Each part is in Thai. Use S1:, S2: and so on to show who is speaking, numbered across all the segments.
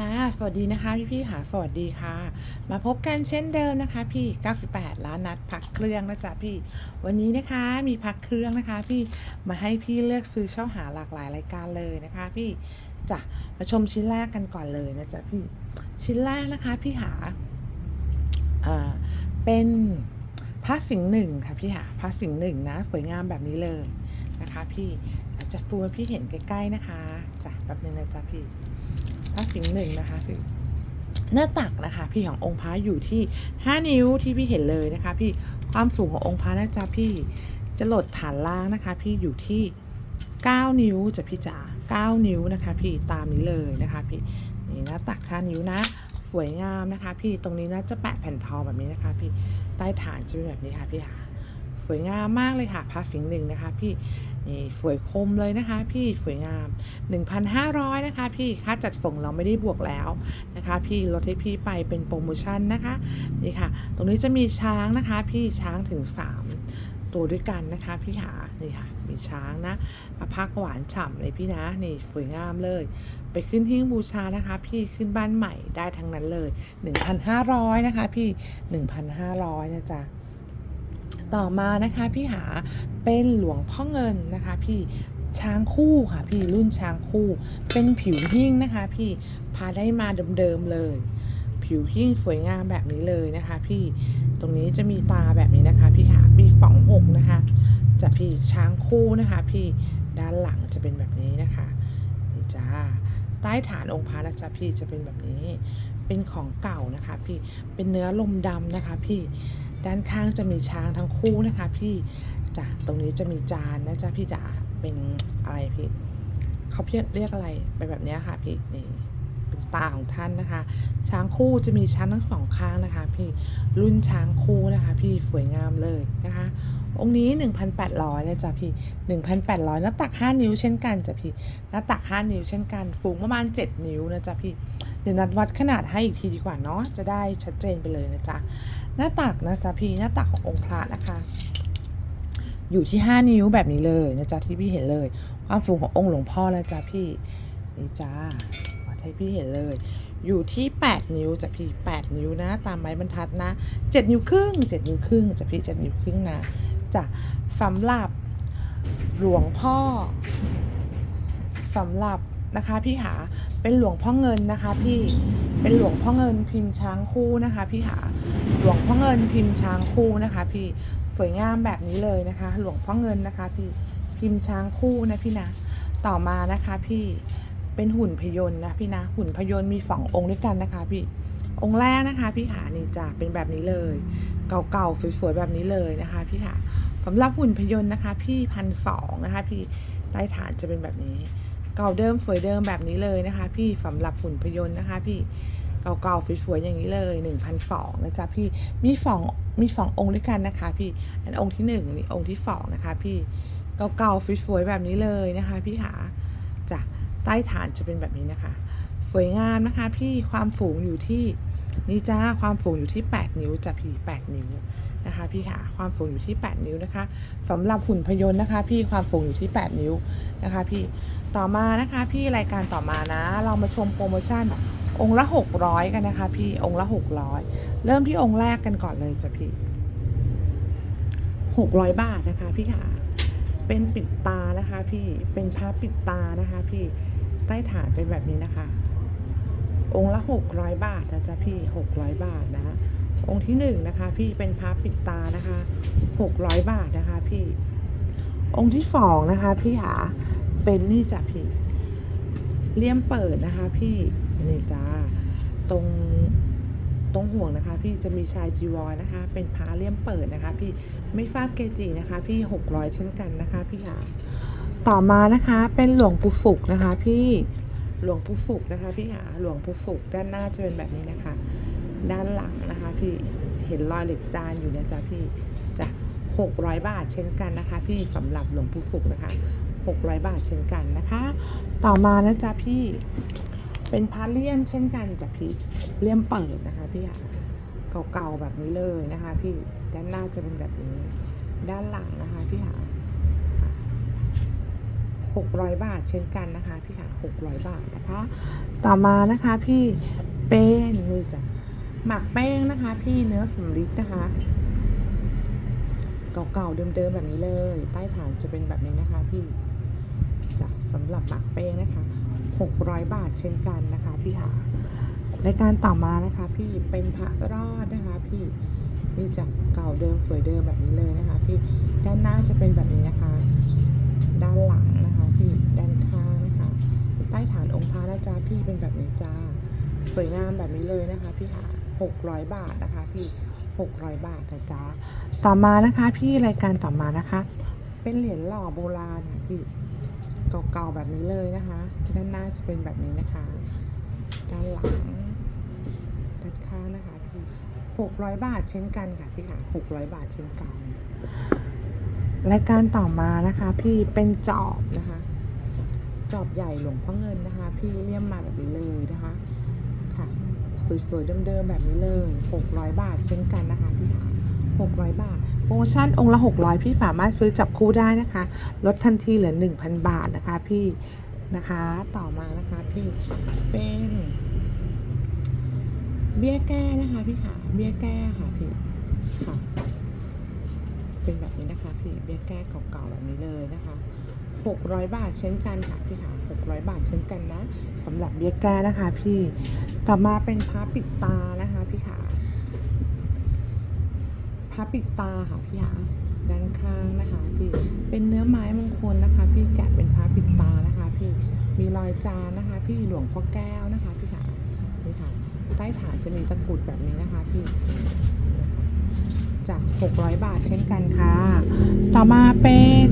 S1: ค่ะ สวัสดีนะคะพี่พี่ๆค่ะสวัสดีค่ะ มาพบกันเช่นเดิมนะคะ พี่ 98 ล้านนัดพักเครื่องนะจ๊ะพี่ วันนี้นะคะมีพักเครื่องนะคะ พี่มาให้พี่เลือกซื้อเช่าหาหลากหลายรายการเลยนะคะ พี่จ้ะมาชมชิ้นแรกกันก่อนเลยนะจ๊ะพี่ชิ้นแรกนะคะพี่หาอ่าเป็นพระสิงห์หนึ่งค่ะพี่หาพระสิงห์หนึ่งนะสวยงามแบบนี้เลยนะคะ พี่จะฟูให้พี่เห็นใกล้ๆนะคะจ้ะแป๊บนึงนะจ๊ะพี่ พระสิงห์หนึ่งนะคะคือหน้าตักนะคะพี่ขององค์พระอยู่ที่ 5 นิ้วที่พี่เห็นเลยนะคะ พี่ความสูงขององค์พระนะจ๊ะพี่จะหลดฐานล่างนะคะ พี่อยู่ที่ 9 นิ้วจะพี่จ๋า9 นิ้วนะคะ พี่ตามนี้เลยนะคะพี่นี่หน้าตัก5นิ้วนะ สวยงามนะคะ พี่ตรงนี้นะจะแปะแผ่นทองแบบนี้นะคะ พี่ใต้ฐานจะเป็นแบบนี้ค่ะพี่ค่ะสวยงามมากเลยค่ะพระสิงห์หนึ่งนะคะ พี่ นี่สวยคมเลยนะคะ พี่สวยงาม 1,500 นะคะ พี่ค่าจัดส่งเราไม่ได้บวกแล้วนะคะ พี่ลดให้พี่ไปเป็นโปรโมชั่นนะคะนี่ค่ะ ตรงนี้จะมีช้างนะคะ พี่ช้างถึง 3 ตัวด้วยกันนะคะ พี่หานี่ค่ะมีช้างนะมาพักหวานฉ่ำเลยพี่นะนี่สวยงามเลย ไปขึ้นหิ้งบูชานะคะ พี่ขึ้นบ้านใหม่ได้ทั้งนั้นเลย 1,500 นะคะ พี่ 1,500 นะจ๊ะ ต่อมานะคะพี่หาเป็นหลวงพ่อเงินนะคะพี่ช้างคู่ค่ะพี่รุ่นช้างคู่ เป็นผิวหิ้งนะคะ พี่พาได้มาเดิมๆเลย ผิวหิ้งสวยงามแบบนี้เลยนะคะ พี่ตรงนี้จะมีตาแบบนี้นะคะ พี่หาปีฝังหกนะคะจะพี่ช้างคู่นะคะ พี่ด้านหลังจะเป็นแบบนี้นะคะนี่จ้าใต้ฐานองค์พระนะจ๊ะพี่จะเป็นแบบนี้ เป็นของเก่านะคะ พี่เป็นเนื้อลมดำนะคะ พี่ ด้านข้างจะมีช้างทั้งคู่นะคะ พี่จ้ะตรงนี้จะมีจานนะจ๊ะพี่จ๋าเป็นอะไรพี่เขาเรียกเรียกอะไรเป็นแบบนี้ค่ะพี่นี่เป็นตาของท่านนะคะ ช้างคู่จะมีช้างทั้งสองข้างนะคะ พี่รุ่นช้างคู่นะคะ พี่สวยงามเลยนะคะองค์นี้ 1,800นะจ๊ะพี่ 1,800 หน้าตัก 5 นิ้วเช่นกันจ้ะพี่ หน้าตัก 5 นิ้วเช่นกันฟูงประมาณ 7 นิ้วนะจ๊ะพี่ เดี๋ยวนัดวัดขนาดให้อีกทีดีกว่าเนาะ จะได้ชัดเจนไปเลยนะจ๊ะ หน้าตักนะจ๊ะพี่หน้าตักขององค์พระนะคะ อยู่ที่ 5 นิ้วแบบนี้เลยนะจ๊ะที่พี่เห็นเลย ความสูงขององค์หลวงพ่อนะจ๊ะพี่นี่จ้าวัดให้พี่เห็นเลย อยู่ที่ 8 นิ้วจ้ะพี่ 8 นิ้วนะ ตามไม้บรรทัดนะ 7 นิ้วครึ่ง 7 นิ้วครึ่งจ้ะพี่ 7 นิ้วครึ่งนะจ้ะสำหรับหลวงพ่อสำหรับ นะคะพี่หาเป็นหลวงพ่อเงินนะคะพี่เป็นหลวงพ่อเงินพิมพ์ช้างคู่นะคะพี่หาหลวงพ่อเงินพิมพ์ช้างคู่นะคะ พี่สวยงามแบบนี้เลยนะคะ หลวงพ่อเงินนะคะ พี่พิมพ์ช้างคู่นะพี่นะต่อมานะคะพี่เป็นหุ่นพยนต์นะพี่นะหุ่นพยนต์มีสององค์ด้วยกันนะคะ พี่องค์แรกนะคะ พี่ขานี่จะเป็นแบบนี้เลย เก่าๆสวยๆแบบนี้เลยนะคะ พี่ขาสำหรับหุ่นพยนต์นะคะ พี่พันสองนะคะ พี่ใต้ฐานจะเป็นแบบนี้ เก่าเดิมสวยเดิมแบบนี้เลยนะคะ พี่สำหรับหุ่นพยนต์นะคะ พี่เก่าๆสวยๆอย่างนี้เลย1 0 0 2นะจ๊ะพี่มีสองมีสององค์ด้วยกันนะคะ พี่อันองค์ที่หนึ่งนี่องค์ที่สองนะคะ พี่เก่าๆสวยๆแบบนี้เลยนะคะ พี่ขาจ้ะใต้ฐานจะเป็นแบบนี้นะคะ สวยงามนะคะ พี่ความสูงอยู่ที่นี่จ้าความสูงอยู่ที่ 8 นิ้วจ้ะพี่8นิ้วนะคะพี่ขาความสูงอยู่ที่ 8 นิ้วนะคะสำหรับหุ่นพยนต์นะคะ พี่ความสูงอยู่ที่ 8 นิ้วนะคะ พี่ ต่อมานะคะพี่รายการต่อมานะ เรามาชมโปรโมชั่น องค์ละ 600 กันนะคะ พี่องค์ละ 600 เริ่มที่องค์แรกกันก่อนเลยจ้ะพี่600 บาทนะคะ พี่ขาเป็นปิดตานะคะ พี่เป็นพระปิดตานะคะ พี่ใต้ฐานเป็นแบบนี้นะคะ องค์ละ 600 บาทนะจ๊ะพี่ 600 บาทนะ องค์ที่หนึ่งนะคะ พี่เป็นพระปิดตานะคะ 600 บาทนะคะ พี่ องค์ที่สองนะคะ พี่หา เป็นนี่จ้ะพี่ เลี่ยมเปิดนะคะ พี่นี่จ้าตรงตรงห่วงนะคะ พี่จะมีชายจีวรนะคะ เป็นพระเลี่ยมเปิดนะคะ พี่ไม่ฟาดเกจินะคะ พี่หกร้อยเช่นกันนะคะ พี่หาต่อมานะคะเป็นหลวงปู่ฝุกนะคะ พี่หลวงปู่ฝุกนะคะ พี่หาหลวงปู่ฝุกด้านหน้าจะเป็นแบบนี้นะคะ ด้านหลังนะคะ พี่เห็นรอยเหล็กจานอยู่นะจ๊ะพี่จะหกร้อยบาทเช่นกันนะคะ พี่สำหรับหลวงปู่ฝุกนะคะ หกร้อยบาทเช่นกันนะคะ ต่อมานะจ๊ะพี่เป็นพาเลี่ยมเช่นกันจ้ะพี่เลี่ยมเปิดนะคะพี่อะเก่าๆแบบนี้เลยนะคะ พี่ด้านหน้าจะเป็นแบบนี้ ด้านหลังนะคะพี่หา600บาทเช่นกันนะคะ พี่ค่ะ600บาทนะคะ ต่อมานะคะพี่เป็นนี่จ้ะหมักแป้งนะคะ พี่เนื้อสำลิดนะคะเก่าๆเดิมๆแบบนี้เลย ใต้ฐานจะเป็นแบบนี้นะคะ พี่ สำหรับหมักแป้งนะคะ 600 บาทเช่นกันนะคะพี่ค่ะรายการต่อมานะคะพี่เป็นพระรอดนะคะพี่นี่จ้ะเก่าเดิมสวยเดิมแบบนี้เลยนะคะ พี่ด้านหน้าจะเป็นแบบนี้นะคะ ด้านหลังนะคะ พี่ด้านข้างนะคะ ใต้ฐานองค์พระนะจ๊ะพี่เป็นแบบนี้จ้าสวยงามแบบนี้เลยนะคะ พี่ค่ะ600 บาทนะคะ พี่ 600 บาทนะจ๊ะต่อมานะคะ พี่รายการต่อมานะคะ เป็นเหรียญหล่อโบราณค่ะพี่ เก่าๆแบบนี้เลยนะคะ ด้านหน้าจะเป็นแบบนี้นะคะ ด้านหลัง ด้านข้างนะคะพี่600บาทเช่นกันค่ะพี่ค่ะ600บาทเช่นกันรายการต่อมานะคะ พี่เป็นจอบนะคะ จอบใหญ่หลวงพ่อเงินนะคะ พี่เลี่ยมมาแบบนี้เลยนะคะ ค่ะสวยๆเดิมๆแบบนี้เลย600บาทเช่นกันนะคะพี่ขา 600 บาท โปรโมชั่นองค์ละ 600 พี่สามารถซื้อจับคู่ได้นะคะ ลดทันทีเหลือ 1,000 บาทนะคะพี่นะคะต่อมานะคะพี่เป็นเบี้ยแก้นะคะพี่ขาเบี้ยแก้ค่ะพี่ค่ะเป็นแบบนี้นะคะพี่เบี้ยแก้เก่าๆแบบนี้เลยนะคะ600 บาทเช่นกันค่ะพี่ขา600 บาทเช่นกันนะสำหรับเบี้ยแก้นะคะ พี่ต่อมาเป็นพระปิดตานะคะพี่ขา พระปิดตาค่ะพี่ขาด้านข้างนะคะพี่เป็นเนื้อไม้มงคลนะคะ พี่แกะเป็นพระปิดตานะคะ พี่มีรอยจานนะคะ พี่หลวงพ่อแก้วนะคะพี่ขานี่ค่ะใต้ฐานจะมีตะกรุดแบบนี้นะคะพี่จาก 600 บาทเช่นกันค่ะ ต่อมาเป็น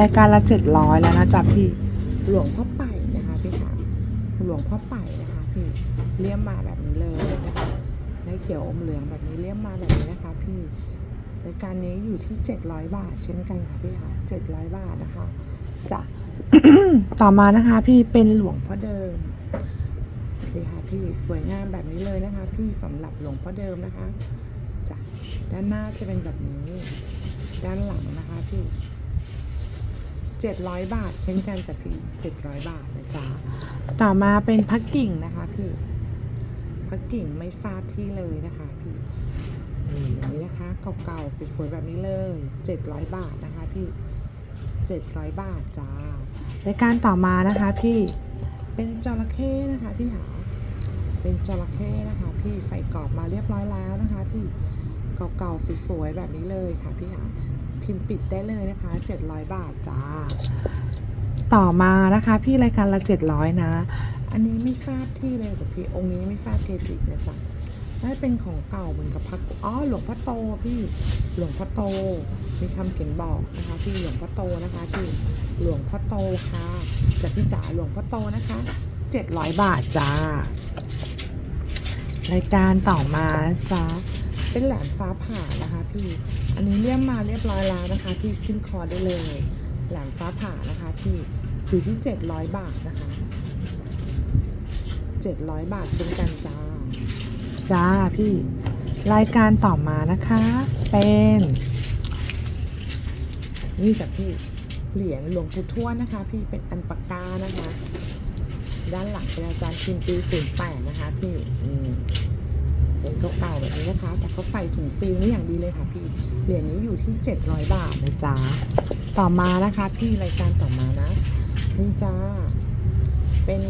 S1: รายการละ 700 แล้วนะจ๊ะพี่หลวงพ่อไป่นะคะพี่ค่ะหลวงพ่อไป่นะคะพี่เลี่ยมมาแบบนี้เลยนะคะใน เขียวอมเหลืองแบบนี้เลี่ยมมาแบบนี้นะคะพี่รายการนี้อยู่ที่ 700 บาท เช่นกันค่ะพี่ค่ะ700 บาทนะคะจ้ะต่อมานะคะพี่เป็นหลวงพ่อเดิมนี่ค่ะพี่สวยงามแบบนี้เลยนะคะ พี่สำหรับหลวงพ่อเดิมนะคะจ้ะด้านหน้าจะเป็นแบบนี้ ด้านหลังนะคะพี่700บาท เช่นกันจ้ะพี่700บาทนะจ๊ะต่อมาเป็นพักกิ่งนะคะพี่ กกิ่งไม่ฟาดที่เลยนะคะพี่นี่อย่างนี้นะคะเก่าๆสวยๆแบบนี้เลย700บาทนะคะพี่700บาทจ้ารายการต่อมานะคะพี่เป็นจระเข้นะคะพี่หาเป็นจระเข้นะคะพี่ไฟกรอบมาเรียบร้อยแล้วนะคะ พี่เก่าๆสวยๆแบบนี้เลยค่ะพี่หาพิมพ์ปิดได้เลยนะคะ 700 บาทจ้า ต่อมานะคะ พี่รายการละ 700 นะ อันนี้ไม่ทราบที่เลยจ้ะพี่องค์นี้ไม่ทราบเกจินะจ๊ะน่าจะเป็นของเก่าเหมือนกับพักอ๋อหลวงพ่อโตพี่หลวงพ่อโตมีคำเขียนบอกนะคะพี่หลวงพ่อโตนะคะพี่หลวงพ่อโตค่ะจากพี่จ๋าหลวงพ่อโตนะคะ700บาทจ้ารายการต่อมานะจ้าเป็นแหลมฟ้าผ่านะคะ พี่อันนี้เลี่ยมมาเรียบร้อยแล้วนะคะ พี่ขึ้นคอได้เลย แหลมฟ้าผ่านะคะ พี่อยู่ที่700บาทนะคะ 700 บาทเช่นกันจ้า จ้าพี่ รายการต่อมานะคะ เป็น นี่จ้ะพี่เหรียญหลวงปู่ทวดนะคะ พี่เป็นอันปากกานะคะ ด้านหลังเป็นอาจารย์พิมพ์ปีศูนย์แปดนะคะพี่นี่เป็นเก่าๆแบบนี้นะคะ แต่เขาใส่ถุงฟิล์มไว้อย่างดีเลยค่ะพี่เหรียญนี้อยู่ที่ 700 บาทนะจ๊ะต่อมานะคะ พี่รายการต่อมานะนี่จ้าเป็น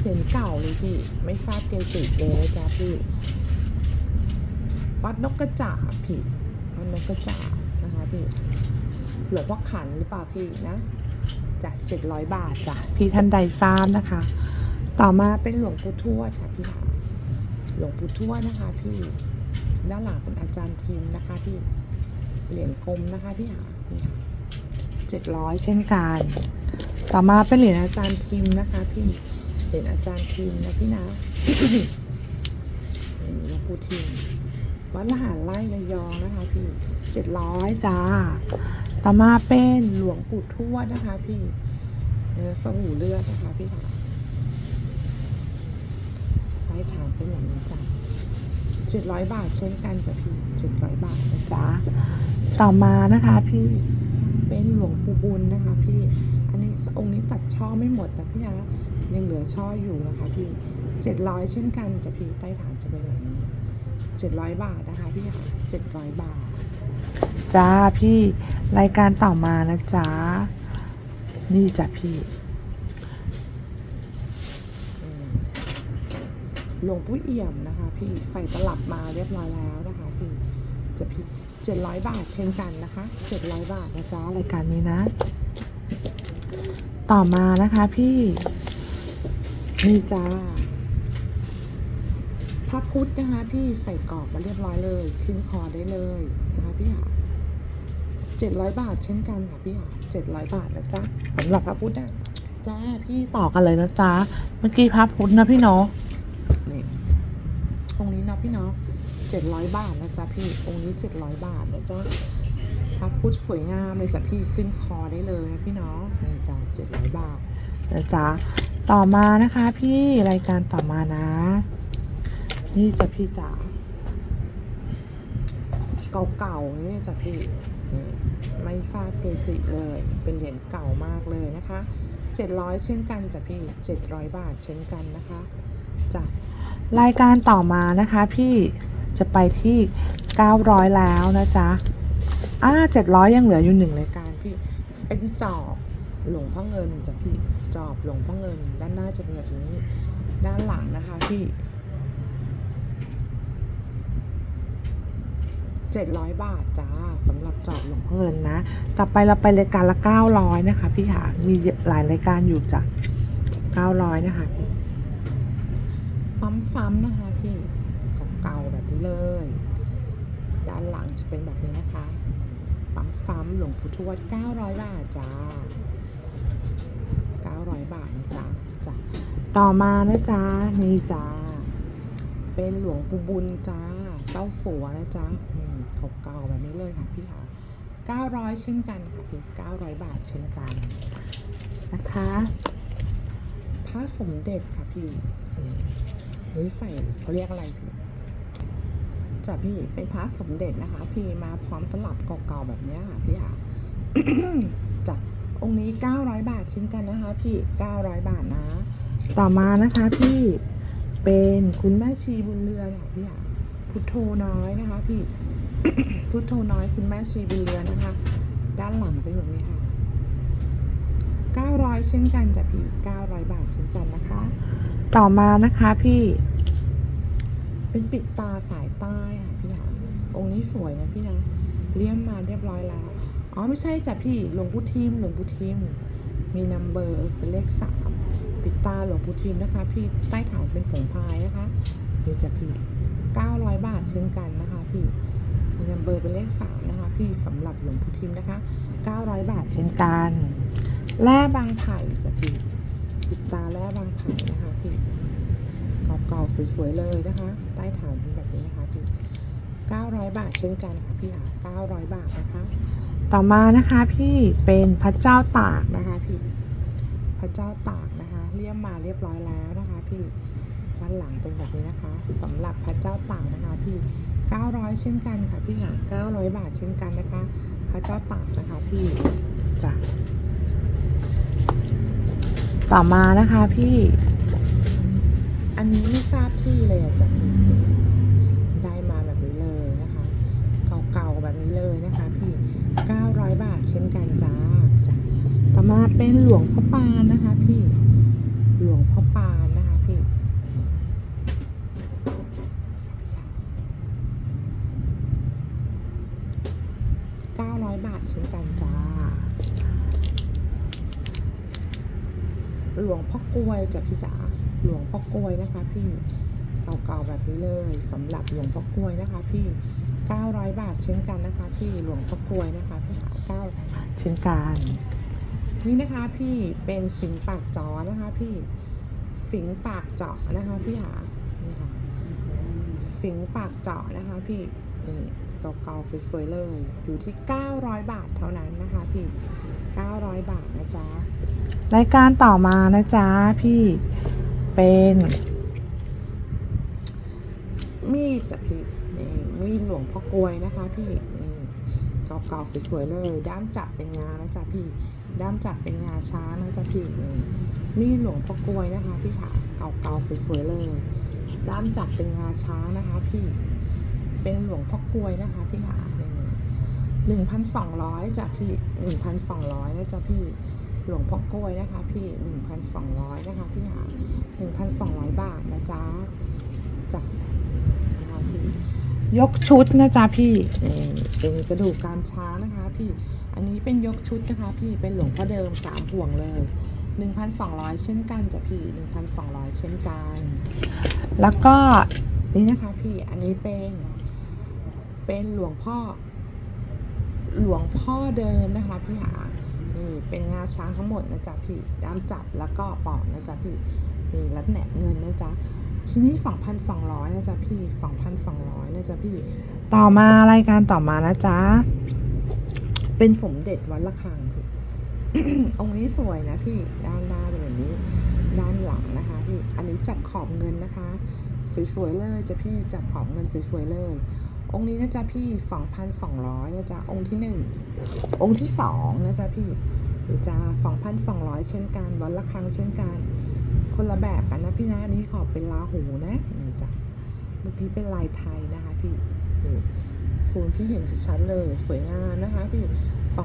S1: เหรียญเก่าเลยพี่ ไม่ทราบเกจิเลยนะจ้าพี่ วัดนกกระจาบพี่วัดนกกระจาบนะคะพี่หลวงพ่อขันหรือเปล่าพี่นะจ้ะเจ็ดร้อยบาทจ้ะพี่ท่านใดทราบนะคะ ต่อมาเป็นหลวงปู่ทวดค่ะพี่ค่ะหลวงปู่ทวดนะคะพี่ด้านหลังเป็นอาจารย์ทิมนะคะพี่เหรียญกลมนะคะพี่หานี่ค่ะเจ็ดร้อยเช่นกัน ต่อมาเป็นเหรียญอาจารย์ทิมนะคะพี่ เหรียญอาจารย์ทิมนะพี่นะหลวงปู่ทิมวัดละหารไร่ระยองนะคะพี่เจ็ดร้อยจ้าต่อมาเป็นหลวงปู่ทวดนะคะ พี่เนื้อสบู่เลือดนะคะพี่ค่ะใต้ฐานเป็นแบบนี้จ้ะเจ็ดร้อยบาทเช่นกันจ้ะพี่เจ็ดร้อยบาทนะจ๊ะต่อมานะคะพี่เป็นหลวงปู่บุญนะคะ พี่อันนี้องค์นี้ตัดช่อไม่หมดนะพี่นะ ยังเหลือช่ออยู่นะคะพี่เจ็ดร้อยเช่นกันจะพี่ใต้ฐานจะเป็นแบบนี้เจ็ดร้อยบาทนะคะพี่ค่ะเจ็ดร้อยบาท จ้าพี่รายการต่อมานะจ๊ะนี่จ้ะพี่หลวงปู่เอี่ยมนะคะ พี่ไฟตลับมาเรียบร้อยแล้วนะคะ พี่จะพี่เจ็ดร้อยบาทเช่นกันนะคะเจ็ดร้อยบาทนะจ๊ะรายการนี้นะ ต่อมานะคะพี่ นี่จ้าพระพุทธนะคะ พี่ใส่กรอบมาเรียบร้อยเลยขึ้นคอได้เลยนะคะพี่ค่ะเจ็ดร้อยบาทเช่นกันค่ะพี่ค่ะเจ็ดร้อยบาทนะจ๊ะสำหรับพระพุทธนะจ้าพี่ต่อกันเลยนะจ๊ะเมื่อกี้พระพุทธนะพี่เนาะนี่องนี้นะพี่เนาะเจ็ดร้อยบาทนะจ๊ะพี่องค์นี้เจ็ดร้อยบาทนะจ๊ะพระพุทธสวยงามเลยจ้ะพี่ขึ้นคอได้เลยนะพี่เนาะนี่จ้ะเจ็ดร้อยบาทนะจ๊ะ ต่อมานะคะพี่รายการต่อมานะ นี่จะพี่จ๋าเก่าๆนี่จะพี่นี่ไม่ฟาดเกจิเลย เป็นเหรียญเก่ามากเลยนะคะ700เช่นกันจ้ะพี่700บาทเช่นกันนะคะจ้ะรายการต่อมานะคะพี่จะไปที่900แล้วนะจ๊ะอ่า700ยังเหลืออยู่หนึ่งรายการพี่เป็นจอบหลวงพ่อเงินจ้ะพี่ จอบหลวงพ่อเงิน ด้านหน้าจะเป็นแบบนี้ ด้านหลังนะคะพี่เจ็ดร้อยบาทจ้าสำหรับจอบหลวงพ่อเงินนะ ต่อไปเราไปรายการละเก้าร้อยนะคะ พี่หามีหลายรายการอยู่จ้ะเก้าร้อยนะคะพี่ปั๊มฟัมนะคะ พี่เก่าๆแบบนี้เลย ด้านหลังจะเป็นแบบนี้นะคะ ปั๊มฟัมหลวงปู่ทวดเก้าร้อยบาทจ้า เก้าร้อยบาทนะจ๊ะจ้ะต่อมานะจ๊ะนี่จ้าเป็นหลวงปู่บุญจ้าเก้าฝัวนะจ๊ะนี่เก่าๆแบบนี้เลยค่ะพี่ค่ะ900 เช่นกันค่ะพี่900 บาทเช่นกันนะคะพระสมเด็จค่ะพี่นี่นี่เขาเรียกอะไรจ้ะพี่เป็นพระสมเด็จนะคะ พี่มาพร้อมตลับเก่าๆแบบนี้ค่ะพี่ค่ะจ้ะ องค์นี้ 900 บาทเช่นกันนะคะ พี่ 900 บาทนะ ต่อมานะคะพี่เป็นคุณแม่ชีบุญเรือนค่ะพี่ค่ะพุทโธน้อยนะคะ พี่พุทโธน้อยคุณแม่ชีบุญเรือนนะคะ ด้านหลังเป็นแบบนี้ค่ะ900 เช่นกันจ้ะพี่ 900 บาทเช่นกันนะคะ ต่อมานะคะพี่ เป็นปิดตาสายใต้ค่ะพี่ค่ะองค์นี้สวยนะพี่นะเลี่ยมมาเรียบร้อยแล้ว อ๋อไม่ใช่จ้ะพี่หลวงปู่ทิมหลวงปู่ทิมมีนัมเบอร์เป็นเลขสามปิดตาหลวงปู่ทิมนะคะ พี่ใต้ฐานเป็นผงพายนะคะเดี๋ยวจะพี่900บาทเช่นกันนะคะ พี่มีนัมเบอร์เป็นเลขสามนะคะ พี่สำหรับหลวงปู่ทิมนะคะ900บาทเช่นกันแร่บางไผ่จะพี่ปิดตาแร่บางไผ่นะคะพี่เก่าๆสวยๆเลยนะคะ ใต้ฐานเป็นแบบนี้นะคะพี่900 บาทเช่นกันค่ะพี่ค่ะ900 บาทนะคะ ต่อมานะคะพี่เป็นพระเจ้าตากนะคะพี่พระเจ้าตากนะคะเลี่ยมมาเรียบร้อยแล้วนะคะพี่ด้านหลังเป็นแบบนี้นะคะสำหรับพระเจ้าตากนะคะพี่ 900 เช่นกันค่ะพี่ค่ะ900 บาทเช่นกันนะคะ พระเจ้าตากนะคะพี่จ้ะต่อมานะคะพี่ อันนี้ไม่ทราบที่เลยอะจ้ะพี่ได้มาแบบนี้เลยนะคะ เก่าๆแบบนี้เลยนะคะ พี่ 900 บาทเช่นกันจ้าจ้ะต่อ มาเป็นหลวงพ่อปานนะคะพี่หลวงพ่อปานนะคะพี่900บาทเช่นกันจ้า หลวงพ่อกลวยจ้ะพี่จ๋าหลวงพ่อกลวยนะคะ พี่เก่าๆแบบนี้เลยสำหรับหลวงพ่อกลวยนะคะ พี่900 บาทเช่นกันนะคะ พี่หลวงพ่อกลวยนะคะพี่ขา900บาทเช่นกัน นี่นะคะพี่เป็นฝิงปากจอนะคะพี่ฝิงปากเจาะนะคะพี่หานี่ค่ะฝิงปากเจาะนะคะพี่นี่เก่าๆสวยๆเลย อยู่ที่ 900 บาทเท่านั้นนะคะพี่ 900 บาทนะจ๊ะรายการต่อมานะจ๊ะพี่เป็นมีดจ้ะพี่นี่มีดหลวงพ่อกลวยนะคะพี่นี่เก่าๆสวยๆเลย ด้ามจับเป็นงานะจ๊ะพี่ ด้ามจับเป็นงาช้านะจ๊ะพี่นี่มีหลวงพ่อกลวยนะคะพี่ขาเก่าๆสวยๆเลย ด้ามจับเป็นงาช้างนะคะ พี่ เป็นหลวงพ่อกลวยนะคะพี่ขาหนึ่งพันสองร้อยจ้ะพี่หนึ่งพันสองร้อยนะจ๊ะพี่หลวงพ่อกลวยนะคะ พี่หนึ่งพันสองร้อยนะคะพี่ขาหนึ่งพันสองร้อยบาทนะจ๊ะจ้ะ ยกชุดนะจ๊ะพี่นี่เป็นกระดูกการช้างนะคะ พี่ อันนี้เป็นยกชุดนะคะ พี่ เป็นหลวงพ่อเดิมสามห่วงเลย1,200เช่นกันจ้ะพี่1,200เช่นกัน แล้วก็นี่นะคะพี่ อันนี้เป็น เป็นหลวงพ่อ หลวงพ่อเดิมนะคะพี่หา นี่เป็นงาช้างทั้งหมดนะจ๊ะพี่ด้ามจับแล้วก็ปอกนะจ๊ะพี่ มีรัดแหนบเงินนะจ๊ะ ชิ้นนี้2,200นะจ๊ะพี่2,200นะจ๊ะพี่ ต่อมารายการต่อมานะจ๊ะ เป็นสมเด็จวัดระฆังพี่องค์นี้สวยนะพี่ด้านหน้าเป็นแบบนี้ ด้านหลังนะคะ พี่อันนี้จับขอบเงินนะคะสวยๆเลยจ้ะพี่จับขอบเงินสวยๆเลย องค์นี้นะจ๊ะพี่2,200นะจ๊ะองค์ที่หนึ่งองค์ที่สองนะจ๊ะพี่นี่จ้า2,200เช่นกันวัดระฆังเช่นกัน คนละแบบกันนะพี่นะอันนี้ขอบเป็นลาหูนะนี่จ้ะเมื่อกี้เป็นลายไทยนะคะพี่นี่ฟูนพี่เห็นชัดๆเลยสวยงามนะคะพี่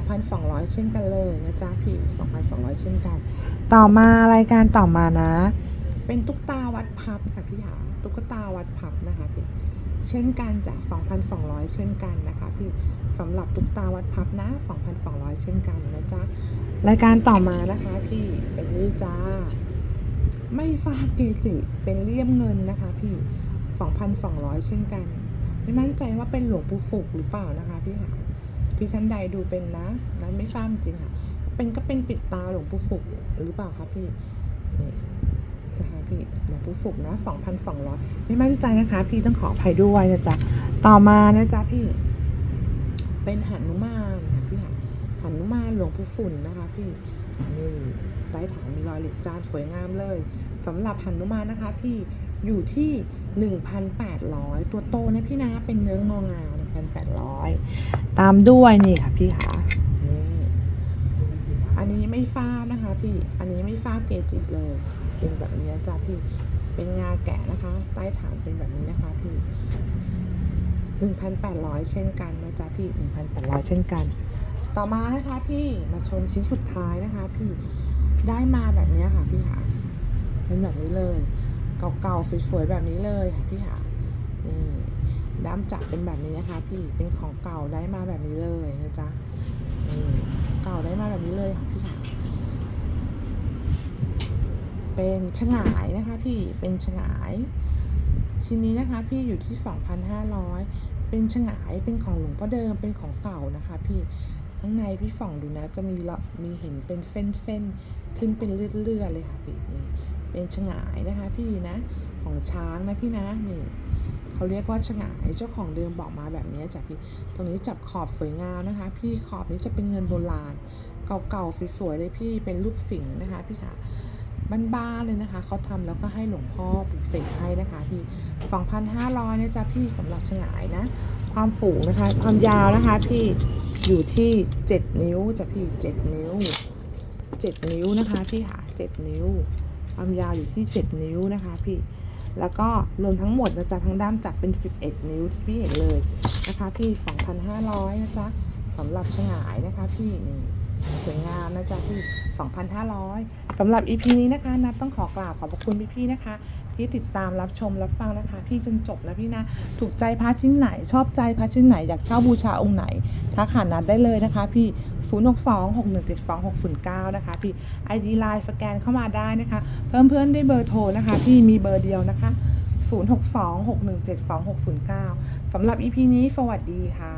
S1: 2,200 เช่นกันเลยนะจ๊ะพี่ 2,200 เช่นกัน ต่อมารายการต่อมานะ เป็นตุ๊กตาวัดพับค่ะพี่หาตุ๊กตาวัดพับนะคะพี่ เช่นกันจาก2,200 เช่นกันนะคะพี่สำหรับตุ๊กตาวัดพับนะ 2,200 เช่นกันนะจ๊ะ รายการต่อมานะคะพี่เป็นนี่จ้า ไม่ทราบเกจิเป็นเลี่ยมเงินนะคะพี่2,200 เช่นกัน ไม่มั่นใจว่าเป็นหลวงปู่ฝุกหรือเปล่านะคะพี่หาพี่ท่านใดดูเป็นนะนั้นไม่ทราบจริงค่ะ เป็นก็เป็นปิดตาหลวงปู่ฝุกหรือเปล่าคะพี่นี่นะคะพี่หลวงปู่ฝุกนะ2,200 ไม่มั่นใจนะคะ พี่ต้องขออภัยด้วยนะจ๊ะต่อมานะจ๊ะพี่ เป็นหนุมานค่ะพี่ค่ะหนุมานหลวงปู่ฝุ่นนะคะ พี่นี่ ใต้ฐานมีรอยเหล็กจานสวยงามเลยสำหรับหันุมานนะคะ พี่อยู่ที่ 1,800 ตัวโตนะพี่นะเป็นเนื้ององา1,800 ตามด้วยนี่ค่ะพี่ค่ะนี่อันนี้ไม่ฟ้าบนะคะ พี่อันนี้ไม่ฟ้าบเกจิเลย เป็นแบบนี้จ้ะพี่เป็นงาแกะนะคะ ใต้ฐานเป็นแบบนี้นะคะพี่1,800 เช่นกันนะจ๊ะพี่ 1,800 เช่นกัน ต่อมานะคะพี่มาชมชิ้นสุดท้ายนะคะพี่ ได้มาแบบนี้ค่ะพี่ค่ะเป็นแบบนี้เลย เก่าๆสวยๆแบบนี้เลยค่ะพี่ค่ะนี่ด้ามจับเป็นแบบนี้นะคะ พี่เป็นของเก่าได้มาแบบนี้เลยนะจ๊ะนี่เก่าได้มาแบบนี้เลยค่ะพี่ค่ะเป็นฉงายนะคะพี่เป็นฉงายชิ้นนี้นะคะพี่อยู่ที่ 2,500 เป็นฉงายเป็นของหลวงพ่อเดิมเป็นของเก่านะคะ พี่ ข้างในพี่ฝ่องดูนะ จะมีละมีเห็นเป็นเฟ้นเฟ้นๆขึ้นเป็นเลือดเลือดๆเลยค่ะพี่นี่เป็นฉงายนะคะพี่นะของช้างนะพี่นะนี่เขาเรียกว่าฉงายเจ้าของเดิมบอกมาแบบนี้จ้ะพี่ตรงนี้จับขอบสวยงามนะคะ พี่ขอบนี้จะเป็นเงินโบราณ เก่าๆสวยๆเลยพี่เป็นรูปฝิ่งนะคะพี่ค่ะ บ้านๆเลยนะคะ เขาทำแล้วก็ให้หลวงพ่อปลุกเสกให้นะคะพี่2,500เนี่ยจ้ะพี่สำหรับฉงายนะ ความสูงนะคะ ความยาวนะคะพี่อยู่ที่7นิ้วจ้ะพี่7นิ้ว7นิ้วนะคะพี่ค่ะ7นิ้ว ความยาวอยู่ที่7นิ้วนะคะพี่แล้วก็รวมทั้งหมดนะจ๊ะทั้งด้ามจับเป็น 11 นิ้วที่พี่เห็นเลยนะคะพี่ 2,500 นะจ๊ะสำหรับฉงายนะคะพี่นี่ สวยงามนะจ๊ะพี่ 2,500สำหรับ EP นี้นะคะ นัดต้องขอกราบขอบพระคุณพี่ๆนะคะ ที่ติดตามรับชมรับฟังนะคะ พี่จนจบนะพี่นะ ถูกใจพระชิ้นไหน ชอบใจพระชิ้นไหน อยากเช่าบูชาองค์ไหนทักหานัดได้เลยนะคะ พี่ 0 6 2 6 1 7 2 6 0 9 นะคะ พี่ ID Line สแกนเข้ามาได้นะคะ เพิ่มเพื่อนได้เบอร์โทรนะคะ พี่มีเบอร์เดียวนะคะ 0 6 2 6 1 7 2 6 0 9สำหรับ EP นี้สวัสดีค่ะ